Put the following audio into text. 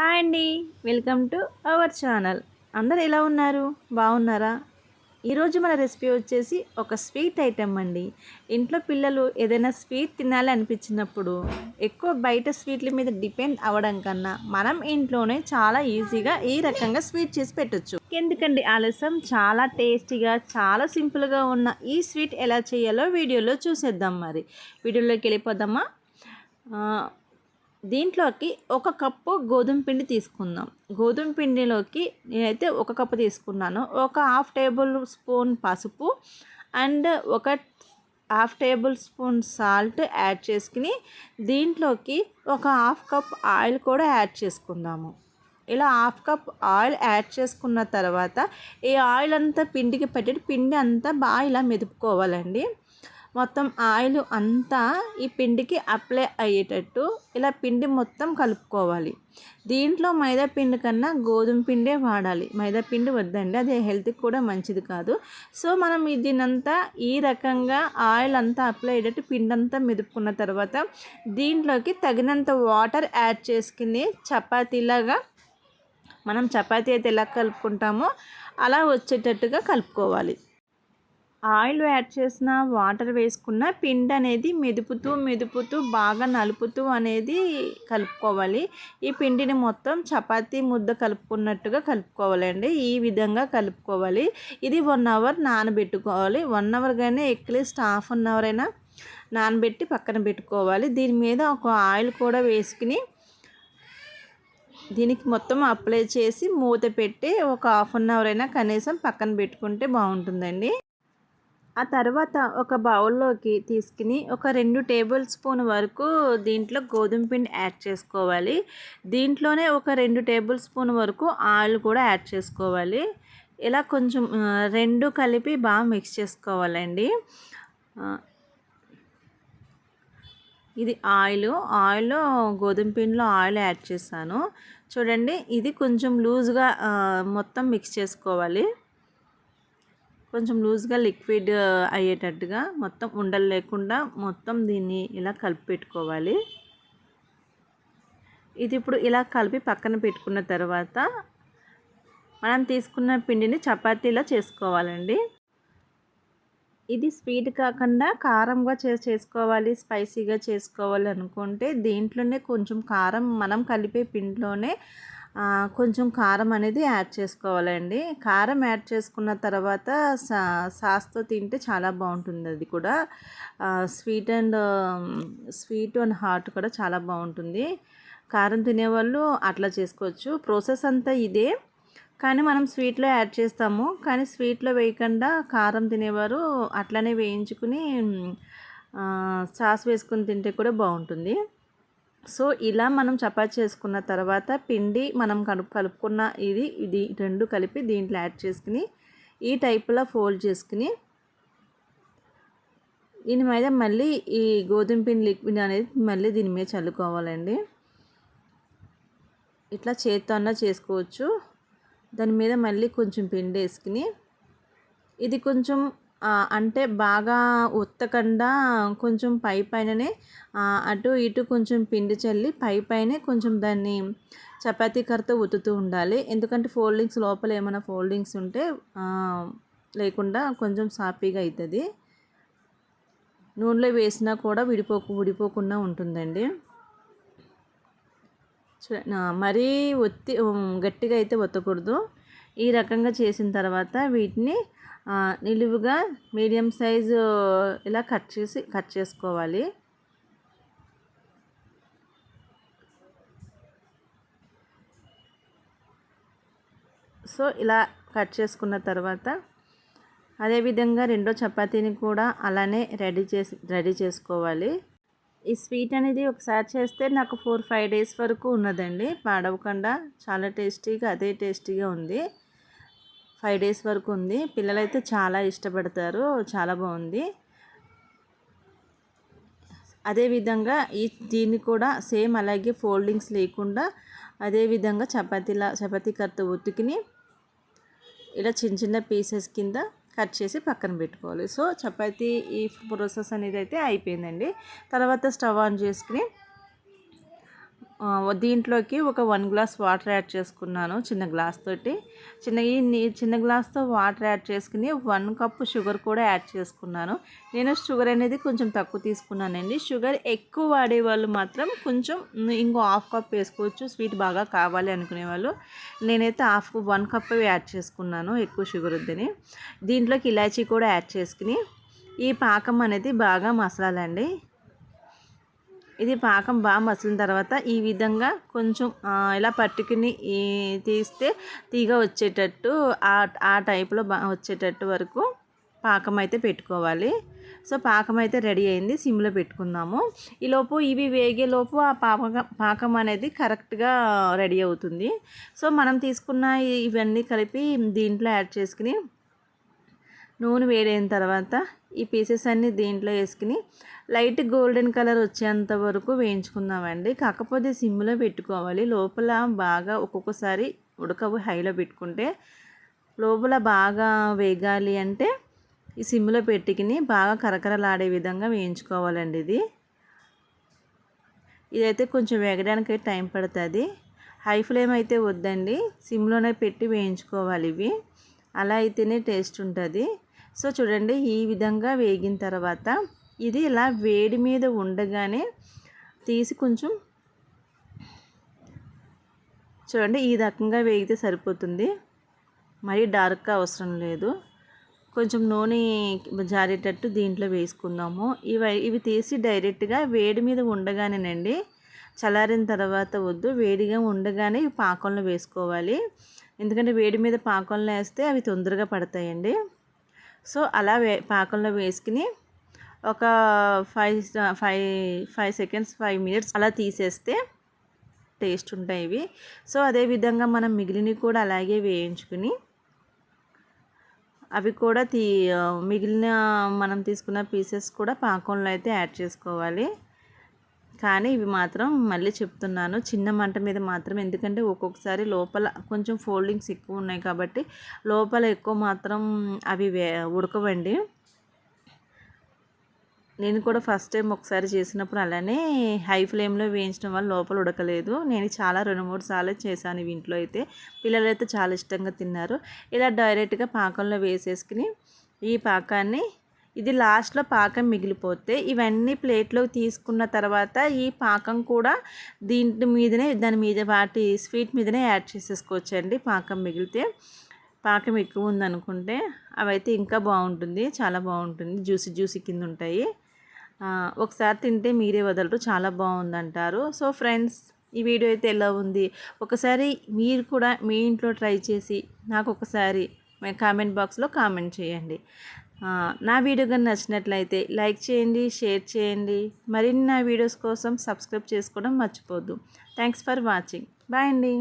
Hi అండి. Welcome to our channel. అందరు ఎలా ఉన్నారు? బాగున్నారా? ఈరోజు మన రెసిపీ వచ్చేసి ఒక స్వీట్ ఐటెం అండి. ఇంట్లో పిల్లలు ఏదైనా స్వీట్ తినాలి అనిపించినప్పుడు ఎక్కువ బయట స్వీట్ల మీద డిపెండ్ అవ్వడం కన్నా మనం ఇంట్లోనే చాలా ఈజీగా ఈ రకంగా స్వీట్ చేసి పెట్టొచ్చు. ఎందుకండి ఆలస్యం? చాలా టేస్టీగా చాలా సింపుల్గా ఉన్న ఈ స్వీట్ ఎలా చేయాలో వీడియోలో చూసేద్దాం మరి. వీడియోలోకి వెళ్ళిపోదామా? దీంట్లోకి ఒక కప్పు గోధుమ పిండి తీసుకుందాం. గోధుమ పిండిలోకి నేనైతే ఒక కప్పు తీసుకున్నాను. ఒక హాఫ్ టేబుల్ స్పూన్ పసుపు అండ్ ఒక half tablespoon salt add చేసుకుని దీంట్లోకి ఒక హాఫ్ కప్ ఆయిల్ కూడా యాడ్ చేసుకుందాము. ఇలా హాఫ్ కప్ ఆయిల్ యాడ్ చేసుకున్న తర్వాత ఈ ఆయిల్ అంతా పిండికి పెట్టి పిండి అంతా బాగా ఇలా మెదుపుకోవాలండి. మొత్తం ఆయిల్ అంతా ఈ పిండికి అప్లై అయ్యేటట్టు ఇలా పిండి మొత్తం కలుపుకోవాలి. దీంట్లో మైదా పిండి కన్నా గోధుమ పిండే వాడాలి. మైదా పిండి వద్దండి అది హెల్త్కి కూడా మంచిది కాదు. సో మనం దీనంతా ఈ రకంగా ఆయిల్ అంతా అప్లై అయ్యేటట్టు పిండి అంతా మెదుపుకున్న తర్వాత దీంట్లోకి తగినంత వాటర్ యాడ్ చేసుకుని చపాతీలాగా మనం చపాతీ అయితే ఎలా కలుపుకుంటామో అలా వచ్చేటట్టుగా కలుపుకోవాలి. ఆయిల్ యాడ్ చేసిన వాటర్ వేసుకున్న పిండి అనేది మెదుపుతూ మెదుపుతూ బాగా నలుపుతూ అనేది కలుపుకోవాలి. ఈ పిండిని మొత్తం చపాతీ ముద్ద కలుపుకున్నట్టుగా కలుపుకోవాలండి. ఈ విధంగా కలుపుకోవాలి. ఇది వన్ అవర్ నానబెట్టుకోవాలి. వన్ అవర్ కానీ at least half an hour అయినా నానబెట్టి పక్కన పెట్టుకోవాలి. దీని మీద ఒక ఆయిల్ కూడా వేసుకుని దీనికి మొత్తం అప్లై చేసి మూత పెట్టి ఒక హాఫ్ అన్ అవర్ అయినా కనీసం పక్కన పెట్టుకుంటే బాగుంటుందండి. ఆ తర్వాత ఒక బౌల్లోకి తీసుకుని ఒక రెండు టేబుల్ స్పూన్ వరకు దీంట్లో గోధుమ పిండి యాడ్ చేసుకోవాలి. దీంట్లోనే ఒక రెండు టేబుల్ స్పూన్ వరకు ఆయిల్ కూడా యాడ్ చేసుకోవాలి. ఇలా కొంచెం రెండు కలిపి బాగా మిక్స్ చేసుకోవాలండి. ఇది ఆయిల్ ఆయిల్ గోధుమ పిండిలో ఆయిల్ యాడ్ చేశాను. చూడండి ఇది కొంచెం లూజ్గా మొత్తం మిక్స్ చేసుకోవాలి. కొంచెం లూజ్గా లిక్విడ్ అయ్యేటట్టుగా మొత్తం ఉండలు లేకుండా మొత్తం దీన్ని ఇలా కలిపి పెట్టుకోవాలి. ఇది ఇప్పుడు ఇలా కలిపి పక్కన పెట్టుకున్న తర్వాత మనం తీసుకున్న పిండిని చపాతీలా చేసుకోవాలండి. ఇది స్వీట్ కాకుండా కారంగా చే చేసుకోవాలి స్పైసీగా చేసుకోవాలి అనుకుంటే దీంట్లోనే కొంచెం కారం మనం కలిపే పిండిలోనే కొంచెం కారం అనేది యాడ్ చేసుకోవాలండి. కారం యాడ్ చేసుకున్న తర్వాత సా సాస్తో తింటే చాలా బాగుంటుంది అది కూడా. Sweet and sweet and hot కూడా చాలా బాగుంటుంది. కారం తినేవాళ్ళు అట్లా చేసుకోవచ్చు. ప్రాసెస్ అంతా ఇదే. కానీ మనం స్వీట్లో యాడ్ చేస్తాము. కానీ స్వీట్లో వేయకుండా కారం తినేవారు అట్లనే వేయించుకుని సాస్ వేసుకుని తింటే కూడా బాగుంటుంది. సో ఇలా మనం చపాతి చేసుకున్న తర్వాత పిండి మనం కలుపు కలుపుకున్న ఇది ఇది రెండు కలిపి దీంట్లో యాడ్ చేసుకుని ఈ టైప్లో ఫోల్డ్ చేసుకుని దీని మీద మళ్ళీ ఈ గోధుమ పిండి లిక్విడ్ అనేది మళ్ళీ దీని మీద చల్లుకోవాలండి. ఇట్లా చేత్తో అన్నా చేసుకోవచ్చు. దాని మీద మళ్ళీ కొంచెం పిండి వేసుకుని ఇది కొంచెం అంటే బాగా ఒత్తకుండా కొంచెం పై పైననే అటు ఇటు కొంచెం పిండి చల్లి పై పైనే కొంచెం దాన్ని చపాతీ కర్రతో ఉత్తుతూ ఉండాలి. ఎందుకంటే ఫోల్డింగ్స్ లోపల ఏమైనా ఫోల్డింగ్స్ ఉంటే లేకుండా కొంచెం సాఫీగా అవుతుంది నూనెలో వేసినా కూడా విడిపోకు విడిపోకుండా ఉంటుందండి. మరీ ఒత్తి గట్టిగా అయితే ఒత్తకూడదు. ఈ రకంగా చేసిన తర్వాత వీటిని నిలువుగా మీడియం సైజు ఇలా కట్ చేసి కట్ చేసుకోవాలి. సో ఇలా కట్ చేసుకున్న తర్వాత అదేవిధంగా రెండో చపాతీని కూడా అలానే రెడీ చేసి రెడీ చేసుకోవాలి. ఈ స్వీట్ అనేది ఒకసారి చేస్తే నాకు ఫోర్ ఫైవ్ డేస్ వరకు ఉన్నదండి. పాడవకుండా చాలా టేస్టీగా అదే టేస్టీగా ఉంది. ఫైవ్ డేస్ వరకు ఉంది. పిల్లలైతే చాలా ఇష్టపడతారు. చాలా బాగుంది. అదేవిధంగా ఈ దీన్ని కూడా సేమ్ అలాగే ఫోల్డింగ్స్ లేకుండా అదేవిధంగా చపాతీలా చపాతీ కర్త ఉతికిని ఇలా చిన్న చిన్న పీసెస్ కింద కట్ చేసి పక్కన పెట్టుకోవాలి. సో చపాతీ ఈ ప్రాసెస్ అనేది అయితే అయిపోయిందండి. తర్వాత స్టవ్ ఆన్ చేసుకుని దీంట్లోకి ఒక వన్ గ్లాస్ వాటర్ యాడ్ చేసుకున్నాను చిన్న గ్లాస్ తోటి. చిన్న ఈ చిన్న గ్లాస్తో వాటర్ యాడ్ చేసుకుని వన్ కప్ షుగర్ కూడా యాడ్ చేసుకున్నాను. నేను షుగర్ అనేది కొంచెం తక్కువ తీసుకున్నానండి. షుగర్ ఎక్కువ వాడే వాళ్ళు మాత్రం కొంచెం ఇంకో హాఫ్ కప్ వేసుకోవచ్చు స్వీట్ బాగా కావాలి అనుకునే వాళ్ళు. నేనైతే హాఫ్ వన్ కప్ యాడ్ చేసుకున్నాను ఎక్కువ షుగర్ వద్దని. దీంట్లోకి ఇలాచీ కూడా యాడ్ చేసుకుని ఈ పాకం అనేది బాగా మసాలండి ఇది పాకం బాగా మసిలిన తర్వాత ఈ విధంగా కొంచెం ఇలా పట్టుకుని తీస్తే తీగ వచ్చేటట్టు ఆ ఆ టైప్లో వచ్చేటట్టు వరకు పాకం అయితే పెట్టుకోవాలి. సో పాకం అయితే రెడీ అయింది. సిమ్లో పెట్టుకున్నాము ఈలోపు ఇవి వేగేలోపు ఆ పాక పాకం అనేది కరెక్ట్గా రెడీ అవుతుంది. సో మనం తీసుకున్న ఇవన్నీ కలిపి దీంట్లో యాడ్ చేసుకుని నూనె వేడైన తర్వాత ఈ పీసెస్ అన్నీ దీంట్లో వేసుకుని లైట్ గోల్డెన్ కలర్ వచ్చేంత వరకు వేయించుకుందామండి. కాకపోతే సిమ్లో పెట్టుకోవాలి. లోపల బాగా ఒక్కొక్కసారి ఉడకవు హైలో పెట్టుకుంటే లోపల బాగా వేగాలి అంటే ఈ సిమ్లో పెట్టుకుని బాగా కరకరలాడే విధంగా వేయించుకోవాలండి ఇది. ఇదైతే కొంచెం వేగడానికి టైం పడుతుంది. హై ఫ్లేమ్ అయితే వద్దండి. సిమ్లోనే పెట్టి వేయించుకోవాలి ఇవి. అలా అయితేనే టేస్ట్ ఉంటుంది. సో చూడండి ఈ విధంగా వేగిన తర్వాత ఇది ఇలా వేడి మీద ఉండగానే తీసి కొంచెం చూడండి ఈ రకంగా వేగితే సరిపోతుంది. మరీ డార్క్గా అవసరం లేదు. కొంచెం నూనె జారేటట్టు దీంట్లో వేసుకుందాము. ఇవి ఇవి తీసి డైరెక్ట్గా వేడి మీద ఉండగానేనండి చల్లారిన తర్వాత వద్దు. వేడిగా ఉండగానే ఇవి పాకంలో వేసుకోవాలి. ఎందుకంటే వేడి మీద పాకంలో వేస్తే అవి తొందరగా పడతాయండి. సో అలా వే పాకంలో వేసుకుని ఒక five five five seconds five minutes అలా తీసేస్తే టేస్ట్ ఉంటాయి ఇవి. సో అదేవిధంగా మనం మిగిలినవి కూడా అలాగే వేయించుకుని అవి కూడా తీ మిగిలిన మనం తీసుకున్న పీసెస్ కూడా పాకంలో అయితే యాడ్ చేసుకోవాలి. కానీ ఇవి మాత్రం మళ్ళీ చెప్తున్నాను. చిన్న మంట మీద మాత్రం ఎందుకంటే ఒక్కొక్కసారి లోపల కొంచెం ఫోల్డింగ్స్ ఎక్కువ ఉన్నాయి కాబట్టి లోపల ఎక్కువ మాత్రం అవి వే ఉడకవండి. నేను కూడా ఫస్ట్ టైం ఒకసారి చేసినప్పుడు అలానే హై ఫ్లేమ్లో వేయించడం వల్ల లోపల ఉడకలేదు. నేను చాలా రెండు మూడు సార్లు చేశాను ఇవి ఇంట్లో అయితే. పిల్లలు అయితే చాలా ఇష్టంగా తిన్నారు. ఇలా డైరెక్ట్గా పాకంలో వేసేసుకుని ఈ పాకాన్ని ఇది లాస్ట్లో పాకం మిగిలిపోతే ఇవన్నీ ప్లేట్లో తీసుకున్న తర్వాత ఈ పాకం కూడా దీంట్ మీదనే దాని మీద వాటి స్వీట్ మీదనే యాడ్ చేసేసుకోవచ్చండి పాకం మిగిలితే. పాకం ఎక్కువ ఉందనుకుంటే అవైతే ఇంకా బాగుంటుంది చాలా బాగుంటుంది. జ్యూసీ జ్యూసీ కింద ఉంటాయి. ఒకసారి తింటే మీరే వదలరు చాలా బాగుందంటారు. సో ఫ్రెండ్స్ ఈ వీడియో అయితే ఎలా ఉంది? ఒకసారి మీరు కూడా మీ ఇంట్లో ట్రై చేసి నాకు ఒకసారి కామెంట్ బాక్స్లో కామెంట్ చేయండి. నా వీడియో కానీ నచ్చినట్లయితే లైక్ చేయండి షేర్ చేయండి. మరిన్ని నా వీడియోస్ కోసం సబ్స్క్రైబ్ చేసుకోవడం మర్చిపోద్దు థ్యాంక్స్ ఫర్ వాచింగ్ బాయ్ అండి.